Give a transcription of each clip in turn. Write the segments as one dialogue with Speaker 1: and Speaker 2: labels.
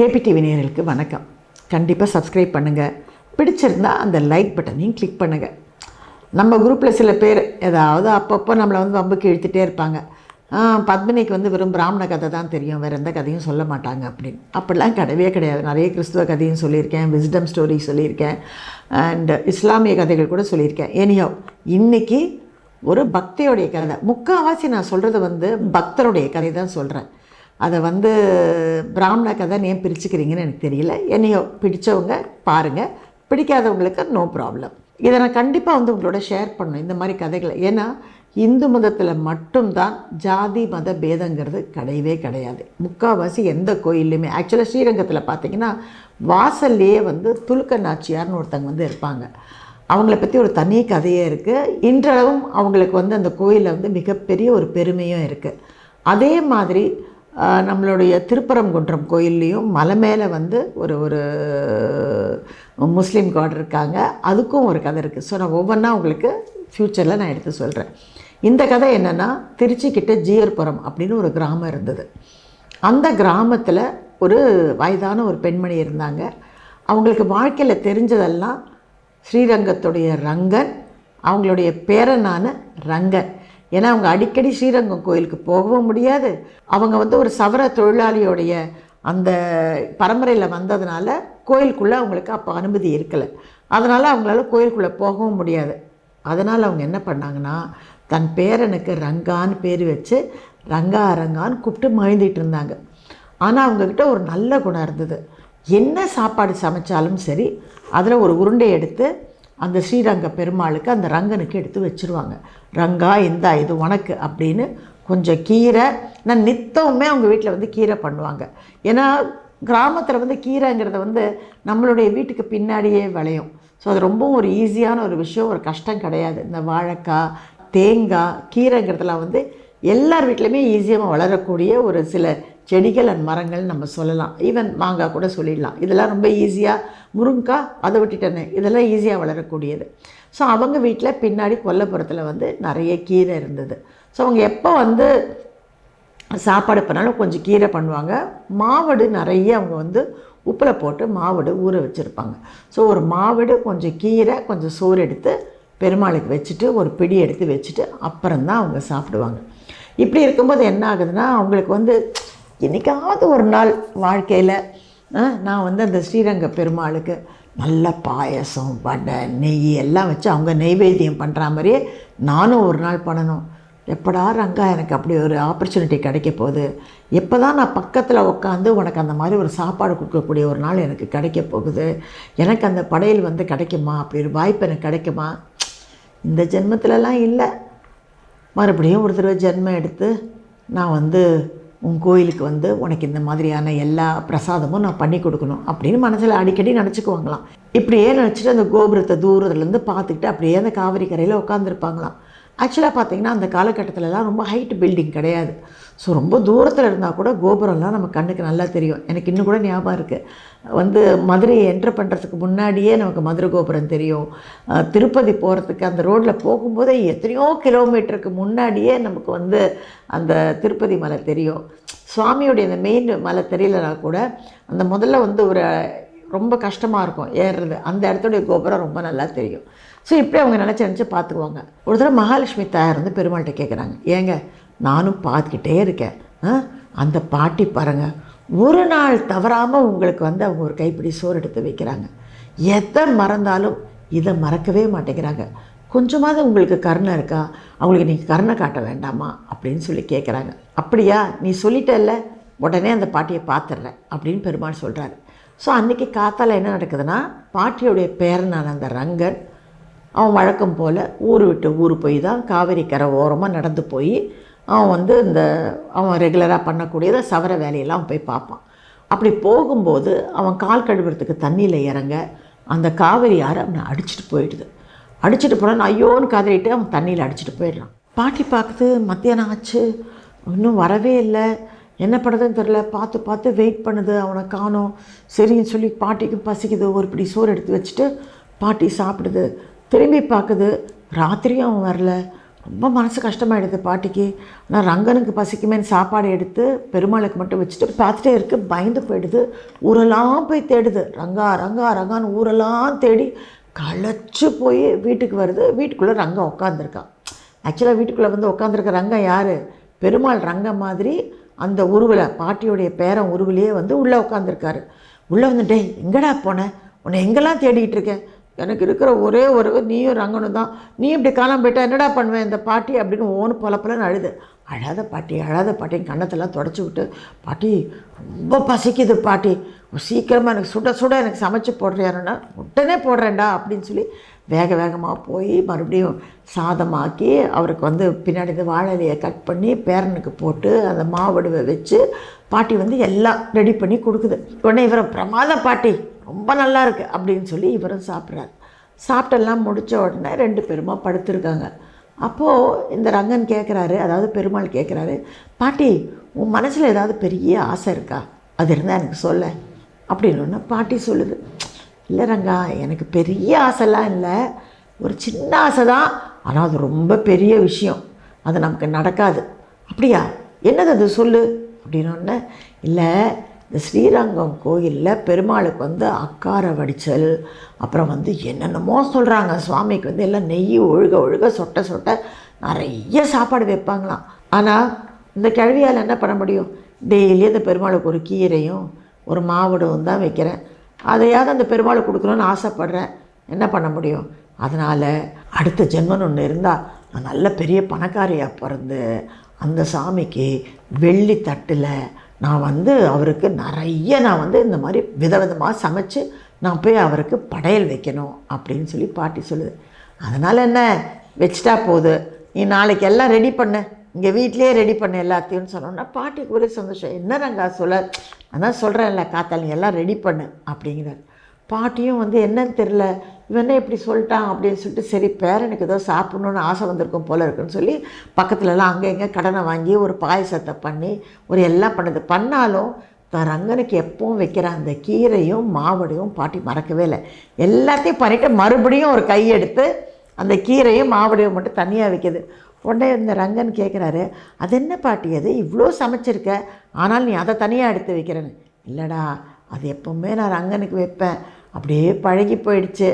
Speaker 1: KPTV நேர்களுக்கு வணக்கம். கண்டிப்பாக சப்ஸ்கிரைப் பண்ணுங்கள் பிடிச்சிருந்தா அந்த லைக் பட்டனையும் கிளிக் பண்ணுங்கள் நம்ம குரூப்பில் சில பேர் ஏதாவது அப்பப்போ நம்மளை வந்து வம்புக்கு இழுத்துட்டே இருப்பாங்க. பத்மினிக்கு வந்து வெறும் பிராமண கதை தான் தெரியும். வேறு எந்த கதையும் சொல்ல மாட்டாங்க அப்படின்னு. அப்படிலாம் கிடையவே கிடையாது. நிறைய கிறிஸ்துவ கதையும் சொல்லியிருக்கேன். விஸ்டம் ஸ்டோரி சொல்லியிருக்கேன். அண்ட் இஸ்லாமிய கதைகள் கூட சொல்லியிருக்கேன். ஏனியோ இன்னைக்கு ஒரு பக்தியோடைய கதை. முக்கால்வாசி நான் சொல்கிறது வந்து பக்தருடைய கதை தான் சொல்கிறேன் அதை வந்து பிராமண கதை ஏன் பிரிச்சுக்கிறீங்கன்னு எனக்கு தெரியல. என்னையோ பிடித்தவங்க பாருங்கள் பிடிக்காதவங்களுக்கு நோ ப்ராப்ளம் இதை நான் கண்டிப்பாக வந்து உங்களோட ஷேர் பண்ணணும். இந்த மாதிரி கதைகளை. ஏன்னா இந்து மதத்தில் மட்டும்தான் ஜாதி மத பேதங்கிறது கிடையவே கிடையாது. முக்கால்வாசி எந்த கோயில்லையுமே. ஆக்சுவலாக ஸ்ரீரங்கத்தில் பார்த்தீங்கன்னா வாசல்லையே வந்து துலுக்க நாச்சியார்னு ஒருத்தங்க வந்து இருப்பாங்க. அவங்கள பற்றி ஒரு தனி கதையே இருக்குது இன்றளவும் அவங்களுக்கு வந்து அந்த கோயிலில் வந்து மிகப்பெரிய ஒரு பெருமையும் இருக்குது அதே மாதிரி நம்மளுடைய திருப்பரங்குன்றம் கோயில்லையும் மலை மேலே வந்து ஒரு ஒரு முஸ்லீம் காட் இருக்காங்க. அதுக்கும் ஒரு கதை இருக்குது ஸோ நான் ஒவ்வொன்றா உங்களுக்கு ஃப்யூச்சரில் நான் எடுத்து சொல்கிறேன் இந்த கதை என்னென்னா திருச்சிக்கிட்ட ஜீயர்புரம் அப்படின்னு ஒரு கிராமம் இருந்தது. அந்த கிராமத்தில் ஒரு வயதான ஒரு பெண்மணி இருந்தாங்க. அவங்களுக்கு வாழ்க்கையில் தெரிஞ்சதெல்லாம் ஸ்ரீரங்கத்துடைய ரங்கன் அவங்களுடைய பேரனான ரங்கன். ஏன்னா அவங்க அடிக்கடி ஸ்ரீரங்கம் கோயிலுக்கு போகவும் முடியாது. அவங்க வந்து ஒரு சவர தொழிலாளியோடைய அந்த பரம்பரையில் வந்ததுனால கோயிலுக்குள்ளே அவங்களுக்கு அப்போ அனுமதி இருக்கலை. அதனால் அவங்களால கோயிலுக்குள்ளே போகவும் முடியாது. அதனால் அவங்க என்ன பண்ணாங்கன்னா தன் பேரனுக்கு ரங்கான்னு பேர் வச்சு ரங்கா ரங்கான்னு கூப்பிட்டு மகிழ்ந்துட்டு இருந்தாங்க. ஆனால் அவங்கக்கிட்ட ஒரு நல்ல குணம் இருந்தது. என்ன சாப்பாடு சமைச்சாலும் சரி அதில் ஒரு உருண்டை எடுத்து அந்த ஸ்ரீரங்க பெருமாளுக்கு அந்த ரங்கனுக்கு எடுத்து வச்சுருவாங்க. ரங்கா இந்தா இது உனக்கு அப்படின்னு கொஞ்சம் கீரை நான் நித்தமுமே அவங்க வீட்டில் வந்து கீரை பண்ணுவாங்க. ஏன்னா கிராமத்தில் வந்து கீரைங்கிறத வந்து நம்மளுடைய வீட்டுக்கு பின்னாடியே விளையும். ஸோ அது ரொம்பவும் ஒரு ஈஸியான ஒரு விஷயம் ஒரு கஷ்டம் கிடையாது. இந்த வாழைக்காய் தேங்காய் கீரைங்கிறதுலாம் வந்து எல்லார் வீட்லேயுமே ஈஸியாக வளரக்கூடிய ஒரு சில செடிகள் அண்ட் மரங்கள் நம்ம சொல்லலாம். ஈவன் மாங்காய் கூட சொல்லிடலாம். இதெல்லாம் ரொம்ப ஈஸியாக முருங்காய் அதை விட்டுட்டேனே. இதெல்லாம் ஈஸியாக வளரக்கூடியது. ஸோ அவங்க வீட்டில் பின்னாடி கொல்லப்புறத்தில் வந்து நிறைய கீரை இருந்தது. ஸோ அவங்க எப்போ வந்து சாப்பாடு பண்ணாலும் கொஞ்சம் கீரை பண்ணுவாங்க. மாவடு நிறைய அவங்க வந்து உப்பில் போட்டு மாவடு ஊற வச்சுருப்பாங்க. ஸோ ஒரு மாவடு கொஞ்சம் கீரை கொஞ்சம் சோறு எடுத்து பெருமாளுக்கு வச்சுட்டு ஒரு பிடி எடுத்து வச்சுட்டு அப்புறம்தான் அவங்க சாப்பிடுவாங்க. இப்படி இருக்கும்போது என்ன ஆகுதுன்னா அவங்களுக்கு வந்து என்றைக்காவது ஒரு நாள் வாழ்க்கையில் நான் வந்து அந்த ஸ்ரீரங்க பெருமாளுக்கு நல்ல பாயசம் வடை நெய் எல்லாம் வச்சு அவங்க நெய்வேத்தியம் பண்ணுற மாதிரியே நானும் ஒரு நாள் பண்ணணும். எப்படா ரங்கா எனக்கு அப்படி ஒரு ஆப்பர்ச்சுனிட்டி கிடைக்க போகுது? எப்போ தான் நான் பக்கத்தில் உட்காந்து உனக்கு அந்த மாதிரி ஒரு சாப்பாடு கொடுக்கக்கூடிய ஒரு நாள் எனக்கு கிடைக்க போகுது? எனக்கு அந்த படையல் வந்து கிடைக்குமா? அப்படி ஒரு வாய்ப்பு எனக்கு கிடைக்குமா? இந்த ஜென்மத்திலலாம் இல்லை. மறுபடியும் ஒரு தடவை ஜென்மம் எடுத்து நான் வந்து உன் கோயிலுக்கு வந்து உனக்கு இந்த மாதிரியான எல்லா பிரசாதமும் நான் பண்ணி கொடுக்கணும் அப்படின்னு மனசில் அடிக்கடி நினச்சிக்குவாங்களாம். இப்படியே நினச்சிட்டு அந்த கோபுரத்தை தூரத்துலேருந்து பார்த்துக்கிட்டு அப்படியே அந்த காவிரி கரையில் உட்காந்துருப்பாங்களாம் ஆக்சுவலாக பார்த்தீங்கன்னா அந்த காலகட்டத்திலலாம் ரொம்ப ஹைட் பில்டிங் கிடையாது. ஸோ ரொம்ப தூரத்தில் இருந்தால் கூட கோபுரம்லாம் நம்ம கண்ணுக்கு நல்லா தெரியும். எனக்கு இன்னும் கூட ஞாபகம் இருக்குது வந்து மதுரையை என்ட்ரு பண்ணுறதுக்கு முன்னாடியே நமக்கு மதுரை கோபுரம் தெரியும். திருப்பதி போகிறதுக்கு அந்த ரோட்டில் போகும்போதே எத்தனையோ கிலோமீட்டருக்கு முன்னாடியே நமக்கு வந்து அந்த திருப்பதி மலை தெரியும். சுவாமியுடைய அந்த மெயின் மலை தெரியலனா கூட அந்த முதல்ல வந்து ஒரு ரொம்ப கஷ்டமாக இருக்கும் ஏறுறது. அந்த இடத்துடைய கோபுரம் ரொம்ப நல்லா தெரியும். ஸோ இப்படி அவங்க நினச்சி நினச்சி பார்த்துக்குவாங்க. ஒரு தடவை மகாலட்சுமி தாயார் வந்து பெருமாள்கிட்ட கேட்குறாங்க ஏங்க நானும் பார்த்துக்கிட்டே இருக்கேன். ஆ? அந்த பாட்டி பாருங்க ஒரு நாள் தவறாமல் உங்களுக்கு வந்து அவங்க ஒரு கைப்பிடி சோறு எடுத்து வைக்கிறாங்க. எதை மறந்தாலும் இதை மறக்கவே மாட்டேங்கிறாங்க. கொஞ்சமாவது உங்களுக்கு கருணை இருக்கா? அவங்களுக்கு நீங்கள் கருணை காட்ட வேண்டாமா? அப்படின்னு சொல்லி கேட்குறாங்க அப்படியா? நீ சொல்லிட்டல்ல உடனே அந்த பாட்டியை பார்த்துட்றேன் அப்படின்னு பெருமாள் சொல்கிறாரு ஸோ அன்றைக்கி காத்தால் என்ன நடக்குதுன்னா பாட்டியோடைய பேரனான அந்த ரங்கன் அவன் வழக்கம் போல் ஊர் விட்டு ஊர் போய் தான் காவேரி கரை ஓரமாக நடந்து போய் அவன் வந்து இந்த அவன் ரெகுலராக பண்ணக்கூடியதை சவர வேலையெல்லாம் போய் பார்ப்பான். அப்படி போகும்போது அவன் கால் கழுவுறதுக்கு தண்ணியில் இறங்க அந்த காவேரி யார் அவனை அடிச்சிட்டு போயிடுது. அடிச்சிட்டு போனான் ஐயோன்னு கதறிட்டு அவன் தண்ணியில் அடிச்சிட்டு போயிடுறான். பாட்டி பார்க்குது மத்தியானம் ஆச்சு இன்னும் வரவே இல்லை. என்ன பண்ணுறதுன்னு தெரில பார்த்து பார்த்து வெயிட் பண்ணுது அவனை காணோம். சரின்னு சொல்லி பாட்டிக்கும் பசிக்குது. ஒரு பிடி சோறு எடுத்து வச்சுட்டு பாட்டி சாப்பிடுது. திரும்பி பார்க்குது ராத்திரியும் அவன் வரல. ரொம்ப மனசு கஷ்டமாயிடுது பாட்டிக்கு. ஆனால் ரங்கனுக்கு பசிக்குமேன்னு சாப்பாடு எடுத்து பெருமாளுக்கு மட்டும் வச்சுட்டு பார்த்துட்டே இருக்கு பயந்து போயிடுது. ஊரெல்லாம் போய் தேடுது. ரங்கா ரங்கா ரங்கான்னு ஊரெல்லாம் தேடி களைச்சு போய் வீட்டுக்கு வருது. வீட்டுக்குள்ளே ரங்கம் உட்காந்துருக்கான் ஆக்சுவலாக வீட்டுக்குள்ளே வந்து உட்காந்துருக்க ரங்கம் யார்? பெருமாள் ரங்கம் மாதிரி அந்த உருவில் பாட்டியோடைய பேரன் உருவிலேயே வந்து உள்ளே உட்காந்துருக்காரு உள்ளே வந்து டேய் எங்கடா போனேன் உன்னை எங்கெல்லாம் தேடிக்கிட்டு இருக்கேன்? எனக்கு இருக்கிற ஒரே ஒரு நீயும் ரங்கனும் தான். நீ இப்படி காணாமல் போயிட்டா என்னடா பண்ணுவேன் இந்த பாட்டி அப்படின்னு ஓன்னு பொல அழுது. அழாத பாட்டி அழாத பாட்டி. கண்ணத்தெல்லாம் தொடச்சி விட்டு பாட்டி ரொம்ப பசிக்குது பாட்டி. சீக்கிரமாக எனக்கு சுட சுட எனக்கு சமைச்சு போடுறியாருன்னா உடனே போடுறேன்டா அப்படின்னு சொல்லி வேக வேகமாக போய் மறுபடியும் சாதமாக்கி அவருக்கு வந்து பின்னாடி இந்த வாழை இலையை கட் பண்ணி பேரனுக்கு போட்டு அந்த மாவடுவை வச்சு பாட்டி வந்து எல்லாம் ரெடி பண்ணி கொடுக்குது. உடனே இவரை பிரமாத பாட்டி. ரொம்ப நல்லா இருக்குது அப்படின்னு சொல்லி இவரும் சாப்பிட்றாரு. சாப்பிட்டெல்லாம் முடித்த உடனே ரெண்டு பேருமா படுத்திருக்காங்க. அப்போது இந்த ரங்கன் கேட்குறாரு அதாவது பெருமாள் கேட்குறாரு பாட்டி உன் மனசில் ஏதாவது பெரிய ஆசை இருக்கா? அது இருந்தால் எனக்கு சொல்ல. அப்படின்னு பாட்டி சொல்லுது இல்லை ரங்கா எனக்கு பெரிய ஆசைலாம் இல்லை. ஒரு சின்ன ஆசை தான் ஆனால் அது ரொம்ப பெரிய விஷயம். அது நமக்கு நடக்காது. அப்படியா? என்னது அது? சொல்லு. அப்படின்னு இல்லை இந்த ஸ்ரீரங்கம் கோயிலில் பெருமாளுக்கு வந்து அக்கார வடிச்சல் அப்புறம் வந்து என்னென்னமோ சொல்கிறாங்க சுவாமிக்கு வந்து எல்லாம் நெய் ஒழுக ஒழுக சொட்ட சொட்ட நிறைய சாப்பாடு வைப்பாங்களாம். ஆனால் இந்த கிழவியால் என்ன பண்ண முடியும்? டெய்லி அந்த பெருமாளுக்கு ஒரு கீரையும் ஒரு மாவடவும் தான் வைக்கிறேன். அதையாவது அந்த பெருமாளுக்கு கொடுக்கணும்னு ஆசைப்பட்றேன். என்ன பண்ண முடியும்? அதனால் அடுத்த ஜென்மன் ஒன்று இருந்தால் நான் நல்ல பெரிய பணக்காரியாக பிறந்து அந்த சாமிக்கு வெள்ளி தட்டில் நான் வந்து அவருக்கு நிறைய நான் வந்து இந்த மாதிரி விதவிதமாக சமைச்சு நான் போய் அவருக்கு படையல் வைக்கணும் அப்படின்னு சொல்லி பாட்டி சொல்லுது. அதனால் என்ன? வச்சுட்டா போகுது நீ நாளைக்கு எல்லாம் ரெடி பண்ணு. இங்கே வீட்லேயே ரெடி பண்ண எல்லாத்தையும் சொன்னோன்னா பாட்டிக்கு ஒரே சந்தோஷம். என்ன நாங்கள் சொல்ல? அதான் சொல்கிறேன்ல காத்தால் நீ எல்லாம் ரெடி பண்ணு அப்படிங்கிறார். பாட்டியும் வந்து என்னன்னு தெரில இவன் இப்படி சொல்லிட்டான் அப்படின்னு சொல்லிட்டு சரி பேரனுக்கு ஏதோ சாப்பிட்ணுன்னு ஆசை வந்திருக்கும் போல இருக்குன்னு சொல்லி பக்கத்துலலாம் அங்கே இங்கே கடனை வாங்கி ஒரு பாயசத்தை பண்ணி ஒரு எல்லாம் பண்ணுது. பண்ணாலும் தான் ரங்கனுக்கு எப்பவும் வைக்கிற அந்த கீரையும் மாவடையும் பாட்டி மறக்கவே இல்லை. எல்லாத்தையும் பண்ணிவிட்டு மறுபடியும் ஒரு கை எடுத்து அந்த கீரையும் மாவடையும் மட்டும் தனியாக வைக்கிது. உடனே இந்த ரங்கன் கேட்குறாரு அது என்ன பாட்டி அது? இவ்வளோ சமைச்சிருக்க. ஆனால் நீ அதை தனியாக எடுத்து வைக்கிறேன்னு. இல்லைடா அது எப்போவுமே நான் ரங்கனுக்கு வைப்பேன். அப்படியே பழகி போயிடுச்சு.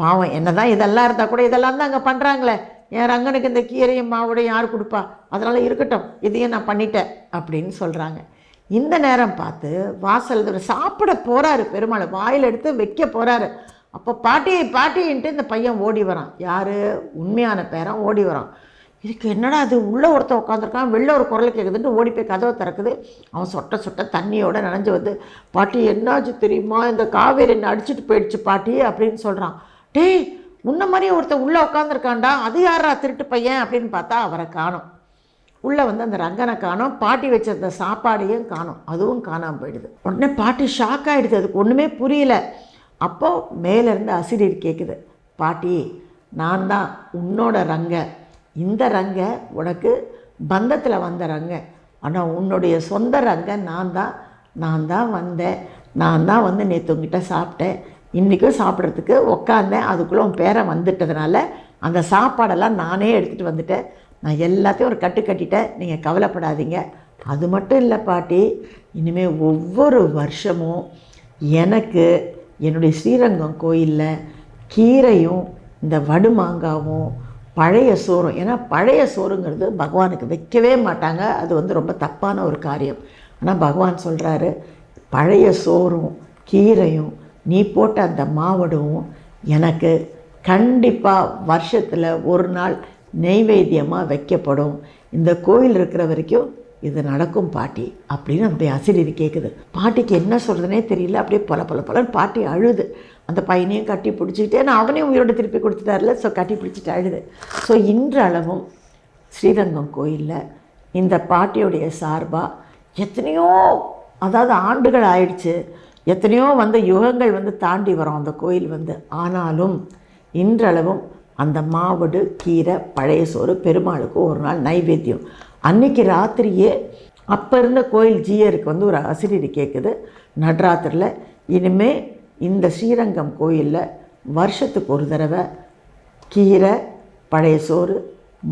Speaker 1: பாவம் என்ன தான் இதெல்லாம் இருந்தால் கூட இதெல்லாம் தான் அங்கே பண்ணுறாங்களே என் ரங்கனுக்கு இந்த கீரையும் மாவுடையும் யார் கொடுப்பா? அதனால் இருக்கட்டும் இதையும் நான் பண்ணிட்டேன் அப்படின்னு சொல்கிறாங்க இந்த நேரம் பார்த்து வாசல் சாப்பிட போகிறாரு பெருமாள் வாயில் எடுத்து வைக்க போகிறாரு அப்போ பாட்டி பாட்டின்ட்டு இந்த பையன் ஓடி வரான். யார்? உண்மையான பேரன் ஓடி வரான். இதுக்கு என்னடா அது உள்ளே ஒருத்தன் உட்காந்துருக்கான் வெளில ஒரு குரல் கேட்குதுன்ட்டு ஓடி போய் கதவை திறக்குது. அவன் சொட்ட சொட்ட தண்ணியோடு நனைஞ்சு வந்து பாட்டி என்னாச்சு தெரியுமா? இந்த காவேரி என்ன அடிச்சிட்டு போயிடுச்சு பாட்டி அப்படின்னு சொல்கிறான் டேய் முன்ன மாதிரியே ஒருத்தன் உள்ளே உட்காந்துருக்கான்டா அது யாரா திருட்டு பையன்? அப்படின்னு பார்த்தா அவரை காணும். உள்ளே வந்து அந்த ரங்கனை காணும். பாட்டி வச்சிருந்த சாப்பாடையும் காணும். அதுவும் காணாமல் போயிடுது. உடனே பாட்டி ஷாக் ஆகிடுது அதுக்கு ஒன்றுமே புரியல. அப்போது மேலேருந்து அசிரியர் கேட்குது பாட்டி நான் தான் உன்னோட ரங்க. இந்த ரங்க உனக்கு பந்தத்தில் வந்த ரங்க. ஆனால் உன்னுடைய சொந்த ரங்க நான் தான். நான் தான் வந்தேன். நான் தான் வந்து நேற்று உங்ககிட்ட சாப்பிட்டேன். இன்றைக்கும் சாப்பிட்றதுக்கு உக்காந்தேன். அதுக்குள்ளே உன் பேரை வந்துட்டதுனால அந்த சாப்பாடெல்லாம் நானே எடுத்துகிட்டு வந்துட்டேன். நான் எல்லாத்தையும் ஒரு கட்டு கட்டிட்டேன். நீங்கள் கவலைப்படாதீங்க. அது மட்டும் இல்லை பாட்டி. இனிமேல் ஒவ்வொரு வருஷமும் எனக்கு என்னுடைய ஸ்ரீரங்கம் கோயிலில் கீரையும் இந்த வடு மாங்காவும் பழைய சோறும் ஏன்னா பழைய சோறுங்கிறது பகவானுக்கு வைக்கவே மாட்டாங்க. அது வந்து ரொம்ப தப்பான ஒரு காரியம். ஆனால் பகவான் சொல்கிறாரு பழைய சோறும் கீரையும் நீ போட்ட அந்த மாவடும் எனக்கு கண்டிப்பாக வருஷத்தில் ஒரு நாள் நெய்வேத்தியமாக வைக்கப்படும். இந்த கோயில் இருக்கிற வரைக்கும் இது நடக்கும் பாட்டி அப்படின்னு அந்த ஆசிரியர் கேட்குது பாட்டிக்கு என்ன சொல்கிறதுனே தெரியல அப்படியே பல பல பலன்னு பாட்டி அழுது. அந்த பையனையும் கட்டி பிடிச்சிக்கிட்டே நான் அவனையும் உயிரோடு திருப்பி கொடுத்துட்டார்ல ஸோ கட்டி பிடிச்சிட்டு அழுது. ஸோ இன்றளவும் ஸ்ரீரங்கம் கோயிலில் இந்த பாட்டியுடைய சார்பாக எத்தனையோ அதாவது ஆண்டுகள் ஆயிடுச்சு எத்தனையோ வந்து யுகங்கள் வந்து தாண்டி வரும் அந்த கோயில் வந்து. ஆனாலும் இன்றளவும் அந்த மாவடு கீரை பழைய சோறு பெருமாளுக்கு ஒரு நாள் நைவேத்தியம். அன்னைக்கு ராத்திரியே அப்போ இருந்த கோயில் ஜீயருக்கு வந்து ஒரு ஆசிரியர் கேட்குது நடராத்திரியில் இனிமேல் இந்த ஸ்ரீரங்கம் கோயிலில் வருஷத்துக்கு ஒரு தடவை கீரை பழைய சோறு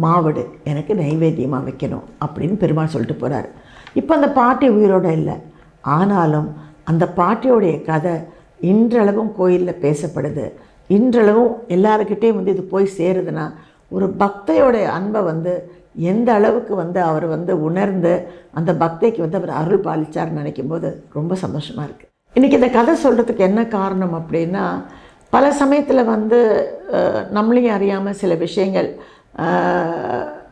Speaker 1: மாவடு எனக்கு நைவேத்தியமாக வைக்கணும் அப்படின்னு பெருமாள் சொல்லிட்டு போகிறார் இப்போ அந்த பாட்டி உயிரோட இல்லை. ஆனாலும் அந்த பாட்டியோடைய கதை இன்றளவும் கோயிலில் பேசப்படுது. இன்றளவும் எல்லாருக்கிட்டேயும் வந்து இது போய் சேருதுன்னா ஒரு பக்தையோடைய அன்பை வந்து எந்த அளவுக்கு வந்து அவர் வந்து உணர்ந்து அந்த பக்தைக்கு வந்து அவர் அருள் பாலிச்சார்னு நினைக்கும் போது ரொம்ப சந்தோஷமாக இருக்குது இன்றைக்கி இந்த கதை சொல்கிறதுக்கு என்ன காரணம் அப்படின்னா பல சமயத்தில் வந்து நம்மளையும் அறியாமல் சில விஷயங்கள்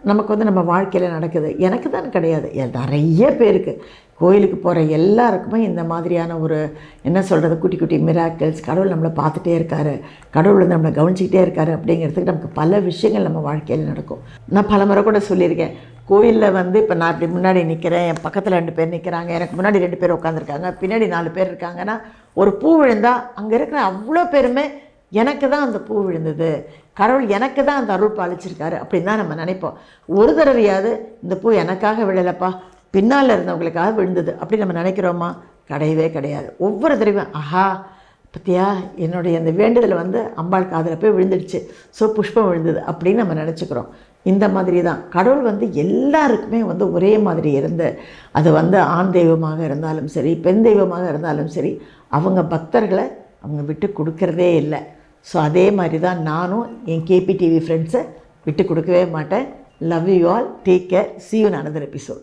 Speaker 1: நமக்கு வந்து நம்ம வாழ்க்கையில் நடக்குது. எனக்கு தான் கிடையாது. நிறைய பேருக்கு. கோயிலுக்கு போகிற எல்லாருக்குமே இந்த மாதிரியான ஒரு என்ன சொல்கிறது குட்டி குட்டி மிராக்கிள்ஸ் கடவுள் நம்மளை பார்த்துட்டே இருக்காரு கடவுள் வந்து நம்மளை கவனிச்சிக்கிட்டே இருக்காரு அப்படிங்கிறதுக்கு நமக்கு பல விஷயங்கள் நம்ம வாழ்க்கையில் நடக்கும். நான் பல முறை கூட சொல்லியிருக்கேன் கோயிலில் வந்து இப்போ நான் இப்படி முன்னாடி நிற்கிறேன் என் பக்கத்தில் ரெண்டு பேர் நிற்கிறாங்க எனக்கு முன்னாடி ரெண்டு பேர் உட்காந்துருக்காங்க பின்னாடி நாலு பேர் இருக்காங்கன்னா ஒரு பூ விழுந்தால் அங்கே இருக்கிற அவ்வளோ பேருமே எனக்கு தான் அந்த பூ விழுந்தது கடவுள் எனக்கு தான் அந்த அருள் பாலிச்சிருக்காரு அப்படின்னு தான் நம்ம நினைப்போம். ஒரு தடவையாவது இந்த பூ எனக்காக விழலப்பா பின்னால் இருந்தவங்களுக்காக விழுந்தது. அப்படி நம்ம நினைக்கிறோமா? கிடையவே கிடையாது. ஒவ்வொரு தடவையும் ஆஹா பத்தியா என்னுடைய அந்த வேண்டுதல் வந்து அம்பாள் காதில் போய் விழுந்துடுச்சு. ஸோ புஷ்பம் விழுந்தது. அப்படின்னு நம்ம நினச்சிக்கிறோம். இந்த மாதிரி தான். கடவுள் வந்து எல்லாருக்குமே வந்து ஒரே மாதிரி இருந்து அது வந்து ஆண் தெய்வமாக இருந்தாலும் சரி பெண் தெய்வமாக இருந்தாலும் சரி அவங்க பக்தர்களை அவங்க விட்டு கொடுக்கறதே இல்லை. ஸோ அதே மாதிரி தான் நானும் என் கேபி டிவி ஃப்ரெண்ட்ஸை விட்டு கொடுக்கவே மாட்டேன். Love you all take care see you in episode